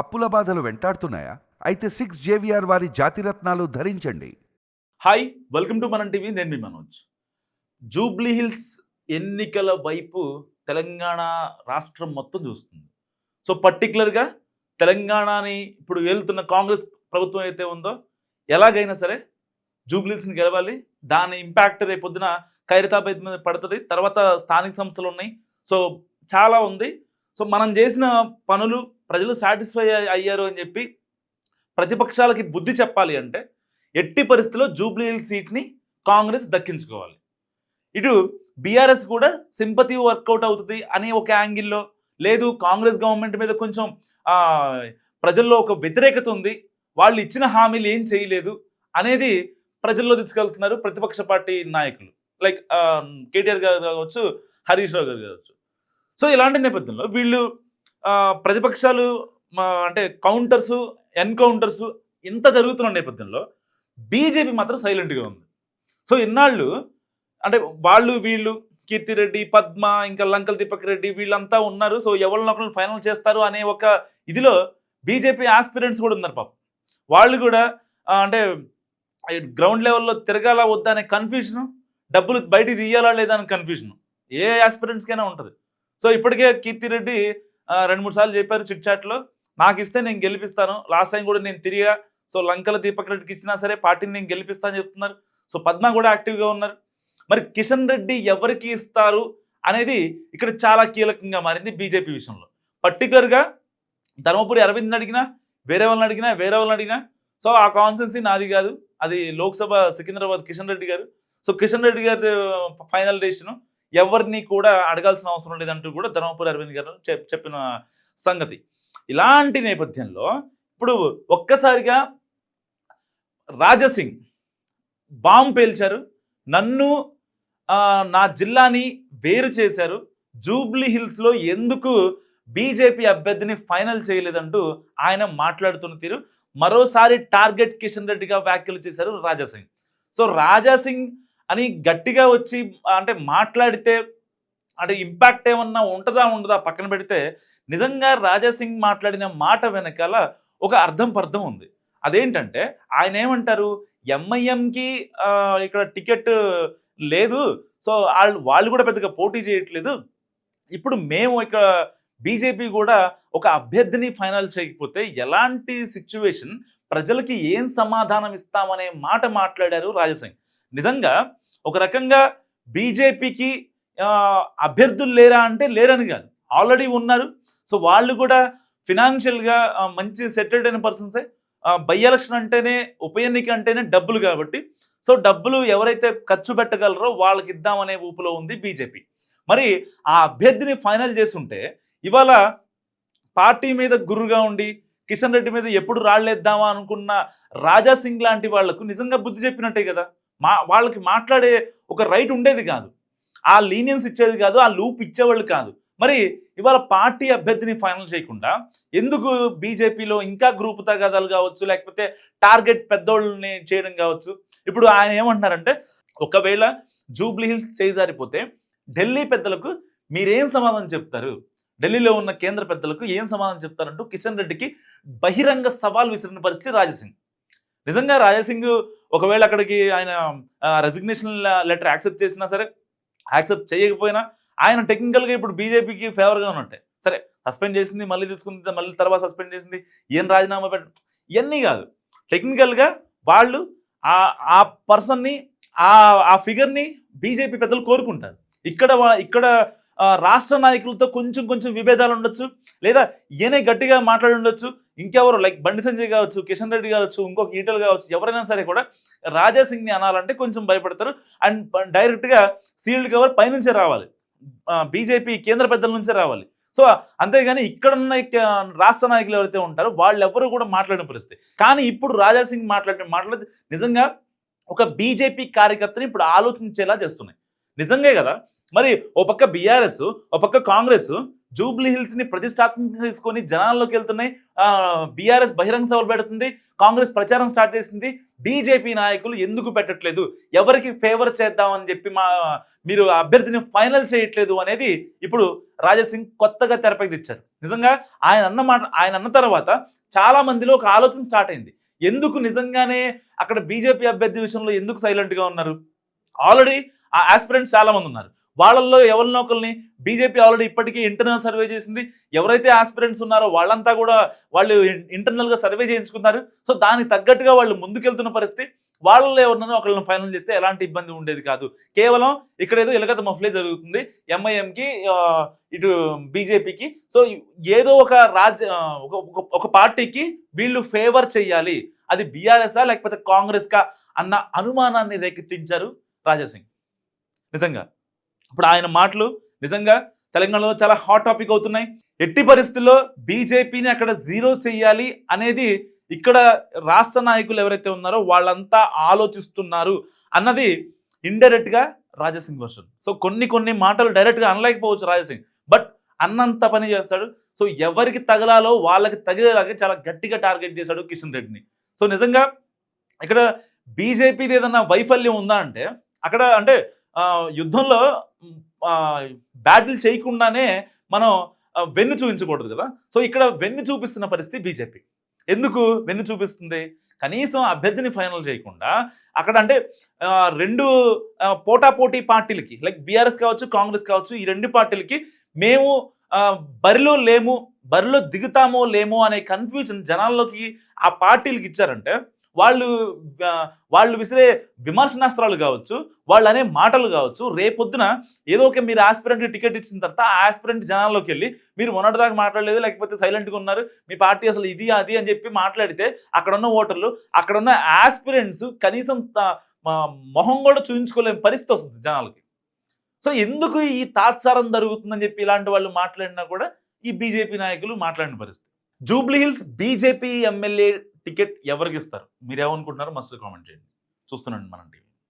అప్పుల బాధలు వెంటాడుతున్నాయా? అయితే సిక్స్ జేవిఆర్ వారి జాతిరత్నాలు ధరించండి. Hi welcome to Manam TV నేను మీ మనోజ్. జూబ్లీ హిల్స్ ఎన్నికల వైపు తెలంగాణ రాష్ట్రం మొత్తం చూస్తుంది. సో పర్టికులర్గా తెలంగాణని ఇప్పుడు వెళ్తున్న కాంగ్రెస్ ప్రభుత్వం అయితే ఉందో ఎలాగైనా సరే జూబ్లీహిల్స్ని గెలవాలి. దాని ఇంపాక్ట్ రేపొద్దున ఖైరతాబాద్ మీద పడుతుంది. తర్వాత స్థానిక సంస్థలు ఉన్నాయి. సో చాలా ఉంది. సో మనం చేసిన పనులు ప్రజలు సాటిస్ఫై అయ్యారు అని చెప్పి ప్రతిపక్షాలకి బుద్ధి చెప్పాలి అంటే ఎట్టి పరిస్థితిలో జూబ్లీ సీట్ని కాంగ్రెస్ దక్కించుకోవాలి. ఇటు బీఆర్ఎస్ కూడా సింపతి వర్కౌట్ అవుతుంది అనే ఒక యాంగిల్లో లేదు కాంగ్రెస్ గవర్నమెంట్ మీద కొంచెం ప్రజల్లో ఒక వ్యతిరేకత ఉంది వాళ్ళు ఇచ్చిన హామీలు ఏం చేయలేదు అనేది ప్రజల్లో తీసుకెళ్తున్నారు ప్రతిపక్ష పార్టీ నాయకులు. లైక్ కేటీఆర్ గారు కావచ్చు హరీష్ రావు గారు కావచ్చు. సో ఇలాంటి నేపథ్యంలో వీళ్ళు ప్రతిపక్షాలు మా, అంటే కౌంటర్స్ ఎన్కౌంటర్స్ ఇంత జరుగుతున్న నేపథ్యంలో బీజేపీ మాత్రం సైలెంట్గా ఉంది. సో ఇన్నాళ్ళు అంటే వాళ్ళు వీళ్ళు కీర్తిరెడ్డి పద్మ ఇంకా లంకల దీపక్ రెడ్డి వీళ్ళంతా ఉన్నారు. సో ఎవరినొకరు ఫైనల్ చేస్తారు అనే ఒక ఇదిలో బీజేపీ ఆస్పిరెంట్స్ కూడా ఉన్నారు పాపం. వాళ్ళు కూడా అంటే గ్రౌండ్ లెవెల్లో తిరగాల వద్దా అనే కన్ఫ్యూజన్ డబ్బులు బయటికి తీయాలా లేదా అనే కన్ఫ్యూజన్ ఏ ఆస్పిరెంట్స్కైనా ఉంటుంది. సో ఇప్పటికే కీర్తిరెడ్డి రెండు మూడు సార్లు చెప్పారు చిట్ చాట్లో నాకు ఇస్తే నేను గెలిపిస్తాను. లాస్ట్ టైం కూడా నేను తిరిగా సో లంకల దీపక్ రెడ్డికి ఇచ్చినా సరే పార్టీని నేను గెలిపిస్తాను చెప్తున్నారు. సో పద్మ కూడా యాక్టివ్గా ఉన్నారు. మరి కిషన్ రెడ్డి ఎవరికి ఇస్తారు అనేది ఇక్కడ చాలా కీలకంగా మారింది బీజేపీ విషయంలో. పర్టికులర్గా ధర్మపురి అరవింద్ని అడిగినా వేరే వాళ్ళని అడిగినా వేరే వాళ్ళని అడిగినా సో ఆ కాన్సెన్సీ నాది కాదు. అది లోక్సభ సికింద్రాబాద్ కిషన్ రెడ్డి గారు. సో కిషన్ రెడ్డి గారి ఫైనల్ డెసిషను ఎవరిని కూడా అడగాల్సిన అవసరం లేదంటూ కూడా ధర్మపురి అరవింద్ గారు చెప్- చెప్పిన సంగతి. ఇలాంటి నేపథ్యంలో ఇప్పుడు ఒక్కసారిగా రాజసింగ్ బాంబు పేల్చారు. నన్ను నా జిల్లాని వేరు చేశారు. జూబ్లీ హిల్స్లో ఎందుకు బీజేపీ అభ్యర్థిని ఫైనల్ చేయలేదంటూ ఆయన మాట్లాడుతున్న తీరు. మరోసారి టార్గెట్ కిషన్ రెడ్డిగా వ్యాఖ్యలు చేశారు రాజాసింగ్. సో రాజాసింగ్ అని గట్టిగా వచ్చి అంటే మాట్లాడితే అంటే ఇంపాక్ట్ ఏమన్నా ఉంటుందా ఉండదా పక్కన పెడితే నిజంగా రాజాసింగ్ మాట్లాడిన మాట వెనకాల ఒక అర్థం పర్థం ఉంది. అదేంటంటే ఆయన ఏమంటారు? ఎంఐఎంకి ఇక్కడ టికెట్ లేదు. సో వాళ్ళు వాళ్ళు కూడా పెద్దగా పోటీ చేయట్లేదు. ఇప్పుడు మేము ఇక్కడ బీజేపీ కూడా ఒక అభ్యర్థిని ఫైనల్ చేయకపోతే ఎలాంటి సిచ్యువేషన్ ప్రజలకి ఏం సమాధానం ఇస్తామనే మాట మాట్లాడారు రాజసింగ్ నిజంగా ఒక రకంగా బీజేపీకి అభ్యర్థులు లేరా అంటే లేరని కాదు. ఆల్రెడీ ఉన్నారు. సో వాళ్ళు కూడా ఫినాన్షియల్గా మంచి సెటిల్డ్ అయిన పర్సన్సే. బై ఎలక్షన్ అంటేనే ఉప ఎన్నిక అంటేనే డబ్బులు కాబట్టి. సో డబ్బులు ఎవరైతే ఖర్చు పెట్టగలరో వాళ్ళకి ఇద్దామనే ఊపులో ఉంది బీజేపీ. మరి ఆ అభ్యర్థిని ఫైనల్ చేస్తుంటే ఇవాళ పార్టీ మీద గురుగా ఉండి కిషన్ రెడ్డి మీద ఎప్పుడు రాళ్ళేద్దామా అనుకున్న రాజా సింగ్ లాంటి వాళ్ళకు నిజంగా బుద్ధి చెప్పినట్టే కదా. మా వాళ్ళకి మాట్లాడే ఒక రైట్ ఉండేది కాదు. ఆ లీనియన్స్ ఇచ్చేది కాదు ఆ లూప్ ఇచ్చేవాళ్ళు కాదు. మరి ఇవాళ పార్టీ అభ్యర్థిని ఫైనల్ చేయకుండా ఎందుకు బీజేపీలో ఇంకా గ్రూప్ తగాదాలు కావచ్చు లేకపోతే టార్గెట్ పెద్దోళ్ళని చేయడం కావచ్చు? ఇప్పుడు ఆయన ఏమంటున్నారంటే ఒకవేళ జూబ్లీ హిల్స్ చేజారిపోతే ఢిల్లీ పెద్దలకు మీరేం సమాధానం చెప్తారు? ఢిల్లీలో ఉన్న కేంద్ర పెద్దలకు ఏం సమాధానం చెప్తారంటూ కిషన్ రెడ్డికి బహిరంగ సవాల్ విసిరిన పరిస్థితి రాజసింగ్. నిజంగా రాజాసింగ్ ఒకవేళ అక్కడికి ఆయన రెసిగ్నేషన్ లెటర్ యాక్సెప్ట్ చేసినా సరే యాక్సెప్ట్ చేయకపోయినా ఆయన టెక్నికల్గా ఇప్పుడు బీజేపీకి ఫేవర్గా ఉన్నట్టే సరే సస్పెండ్ చేసింది మళ్ళీ తీసుకుంది మళ్ళీ తర్వాత సస్పెండ్ చేసింది ఏం రాజీనామా పెట్ట ఇవన్నీ కాదు. టెక్నికల్గా వాళ్ళు ఆ ఆ పర్సన్ని ఆ ఆ ఫిగర్ని బీజేపీ పెద్దలు కోరుకుంటారు. ఇక్కడ వా- ఇక్కడ రాష్ట్ర నాయకులతో కొంచెం కొంచెం విభేదాలు ఉండొచ్చు. లేదా ఈయనే గట్టిగా మాట్లాడి ఉండొచ్చు. ఇంకెవరు లైక్ బండి సంజయ్ కావచ్చు కిషన్ రెడ్డి కావచ్చు ఇంకొక ఈటలు కావచ్చు ఎవరైనా సరే కూడా రాజా సింగ్ని అనాలంటే కొంచెం భయపడతారు. అండ్ డైరెక్ట్గా సీల్డ్ కవర్ పైనుంచే రావాలి. బీజేపీ కేంద్ర పెద్దల నుంచే రావాలి. సో అంతేగాని ఇక్కడ ఉన్న రాష్ట్ర నాయకులు ఎవరైతే ఉంటారో వాళ్ళు కూడా మాట్లాడిన పరిస్థితి. కానీ ఇప్పుడు రాజా సింగ్ మాట్లాడిన మాట్లాడి నిజంగా ఒక బీజేపీ కార్యకర్తని ఇప్పుడు ఆలోచించేలా చేస్తున్నాయి. నిజంగే కదా? మరి ఓ పక్క బీఆర్ఎస్ ఓ పక్క కాంగ్రెస్ జూబ్లీ హిల్స్ని ప్రతిష్టాత్మకంగా తీసుకొని జనాల్లోకి వెళ్తున్నాయి. బీఆర్ఎస్ బహిరంగ సభలు పెడుతుంది కాంగ్రెస్ ప్రచారం స్టార్ట్ చేసింది బీజేపీ నాయకులు ఎందుకు పెట్టట్లేదు ఎవరికి ఫేవర్ చేద్దామని చెప్పి మా మీరు అభ్యర్థిని ఫైనల్ చేయట్లేదు అనేది ఇప్పుడు రాజాసింగ్ కొత్తగా తెరపైకి తెచ్చారు. నిజంగా ఆయన అన్న మాట ఆయన అన్న తర్వాత చాలా మందిలో ఒక ఆలోచన స్టార్ట్ అయింది. ఎందుకు నిజంగానే అక్కడ బీజేపీ అభ్యర్థి విషయంలో ఎందుకు సైలెంట్గా ఉన్నారు? ఆల్రెడీ ఆ ఆస్పిరెంట్స్ చాలా మంది ఉన్నారు. వాళ్ళల్లో ఎవరినో ఒకరిని బీజేపీ ఆల్రెడీ ఇప్పటికీ ఇంటర్నల్ సర్వే చేసింది. ఎవరైతే ఆస్పిరెంట్స్ ఉన్నారో వాళ్ళంతా కూడా వాళ్ళు ఇంటర్నల్గా సర్వే చేయించుకున్నారు. సో దానికి తగ్గట్టుగా వాళ్ళు ముందుకెళ్తున్న పరిస్థితి. వాళ్ళలో ఎవరినైనా ఒకళ్ళని ఫైనల్ చేస్తే ఎలాంటి ఇబ్బంది ఉండేది కాదు. కేవలం ఇక్కడ ఏదో ఇలగత మఫ్లే జరుగుతుంది. ఎంఐఎంకి ఇటు బీజేపీకి సో ఏదో ఒక రాజ్య ఒక ఒక- ఒక పార్టీకి వీళ్ళు ఫేవర్ చేయాలి. అది బీఆర్ఎస్ఆ లేకపోతే కాంగ్రెస్కా అన్న అనుమానాన్ని రేకెత్తించారు రాజాసింగ్. నిజంగా. ఇప్పుడు ఆయన మాటలు నిజంగా తెలంగాణలో చాలా హాట్ టాపిక్ అవుతున్నాయి. ఎట్టి పరిస్థితుల్లో బీజేపీని అక్కడ జీరో చేయాలి అనేది ఇక్కడ రాష్ట్ర నాయకులు ఎవరైతే ఉన్నారో వాళ్ళంతా ఆలోచిస్తున్నారు అన్నది ఇండైరెక్ట్గా రాజాసింగ్ వర్షన్ సో కొన్ని కొన్ని మాటలు డైరెక్ట్గా అనలేకపోవచ్చు రాజసింగ్. బట్ అన్నంత పని చేస్తాడు. సో ఎవరికి తగలాలో వాళ్ళకి తగిలేలాగే చాలా గట్టిగా టార్గెట్ చేశాడు కిషన్ రెడ్డిని. సో నిజంగా ఇక్కడ బీజేపీది ఏదన్నా వైఫల్యం ఉందా అంటే అక్కడ అంటే యుద్ధంలో బ్యాటిల్ చేయకుండానే మనం వెన్ను చూపించకూడదు కదా. సో ఇక్కడ వెన్ను చూపిస్తున్న పరిస్థితి బీజేపీ. ఎందుకు వెన్ను చూపిస్తుంది? కనీసం అభ్యర్థిని ఫైనల్ చేయకుండా అక్కడ అంటే రెండు పోటాపోటీ పార్టీలకి లైక్ బీఆర్ఎస్ కావచ్చు కాంగ్రెస్ కావచ్చు ఈ రెండు పార్టీలకి మేము బరిలో లేము బరిలో దిగుతామో లేమో అనే కన్ఫ్యూజన్ జనాల్లోకి ఆ పార్టీలకి ఇచ్చారంటే వాళ్ళు వాళ్ళు విసిరే విమర్శనాస్త్రాలు కావచ్చు వాళ్ళు అనే మాటలు కావచ్చు రేపొద్దున ఏదో ఒక మీరు ఆస్పిరెంట్ టికెట్ ఇచ్చిన తర్వాత ఆ ఆస్పిరెంట్ జనాల్లోకి వెళ్ళి మీరు మొన్నటిదాకా మాట్లాడలేదు లేకపోతే సైలెంట్గా ఉన్నారు మీ పార్టీ అసలు ఇది అది అని చెప్పి మాట్లాడితే అక్కడ ఉన్న ఓటర్లు అక్కడ ఉన్న ఆస్పిరెంట్స్ కనీసం త- మొహం కూడా చూపించుకోలేని పరిస్థితి వస్తుంది జనాలకి. సో ఎందుకు ఈ తాత్సారం జరుగుతుందని చెప్పి ఇలాంటి వాళ్ళు మాట్లాడినా కూడా ఈ బీజేపీ నాయకులు మాట్లాడిన పరిస్థితి. జూబ్లీహిల్స్ బీజేపీ ఎమ్మెల్యే టికెట్ ఎవరికి ఇస్తారు? మీరు ఏమనుకుంటున్నారో మస్తు కామెంట్ చేయండి. చూస్తున్నాండి మనం టీవీ.